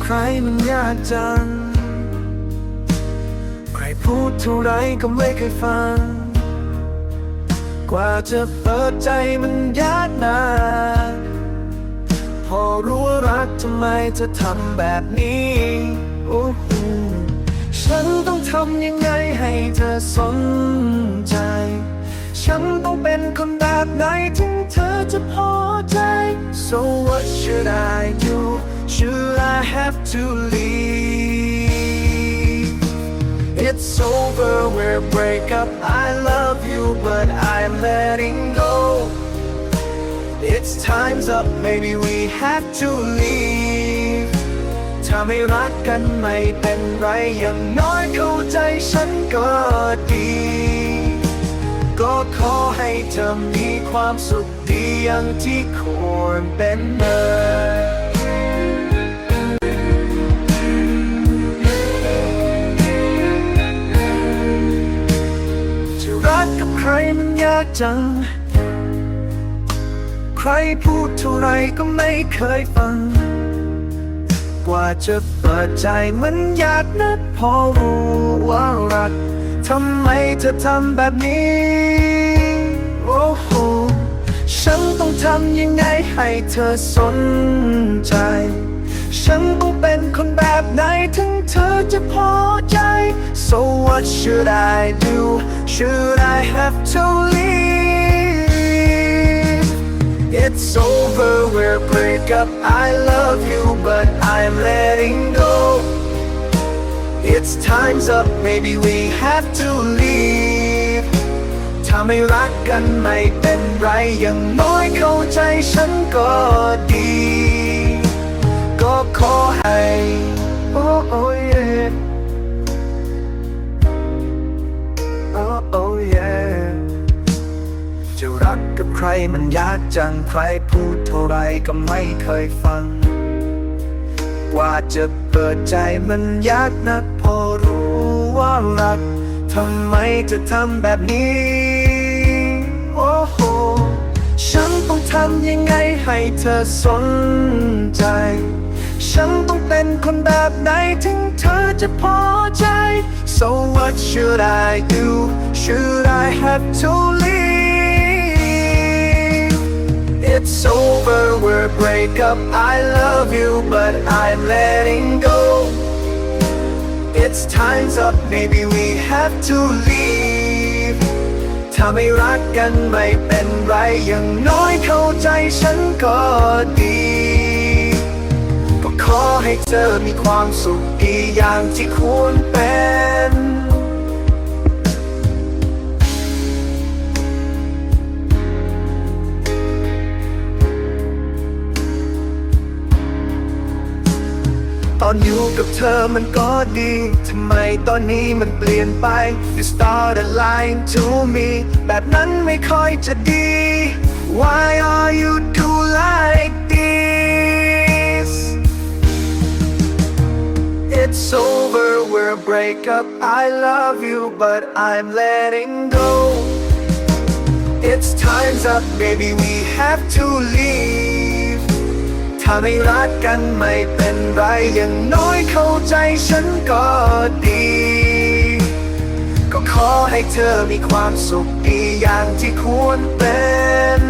ใครมันยากจัง ใครพูดเท่าไรก็ไม่เคยฟัง กว่าจะเปิดใจมันยากนานพอรู้ว่ารักทำไมจะทำแบบนี้โอ้โหฉันต้องทำยังไงให้เธอสนใจ ฉันต้องเป็นคนแบบไหนถึงเธอจะพอใจ So what should I do have to leave It's over, we're break up I love you but I'm letting go It's time's up, maybe we have to leave ถ้าไม่รักกันไม่เป็นไรอย่างน้อยเข้าใจฉันก็ดี ก็ขอให้เธอมีความสุขดีอย่างที่ควรเป็นเลย จัง ใครพูดเท่าไรก็ไม่เคยฟัง กว่าจะเปิดใจมันยากนะพอรู้ว่ารัก ทำไมเธอทำแบบนี้ โอ้โห ฉันต้องทำยังไงให้เธอสนใจ ฉันต้องเป็นคนแบบไหนถึงเธอจะพอใจ So what should I do Should I have to leave It's over, we're break up I love you but I'm letting go It's time's up, maybe we have to leave ถ้าไม่รักกันไม่เป็นไร อย่างน้อยเข้าใจฉันก็ดี ก็ขอให้ โอ้โอ้เย่ รักกับใครมันยากจังใครพูดเท่าไรก็ไม่เคยฟังกว่าจะเปิดใจมันยากนักพอรู้ว่ารักทำไมจะทำแบบนี้ โอ้โห ฉันต้องทำยังไงให้เธอสนใจ ฉันต้องเป็นคนแบบไหนถึงเธอจะพอใจ So what should I do Should I have to leave over, we're break up I love you but I'm letting go It's time's up, maybe we have to leave ถ้าไม่รักกันไม่เป็นไรอย่างน้อยเข้าใจฉันก็ดีก็ขอให้เธอมีความสุขดีอย่างที่ควรเป็น ตอนอยู่กับเธอมันก็ดี ทำไมตอนนี้มันเปลี่ยนไป You start a lying to me แบบนั้นไม่ค่อยจะดี Why are you do like this It's over, we're break up I love you but I'm letting go It's time's up, maybe we have to leave ถ้าไม่รักกันไม่เป็นไรอย่างน้อยเข้าใจฉันก็ดี ก็ขอให้เธอมีความสุขดีอย่างที่ควรเป็น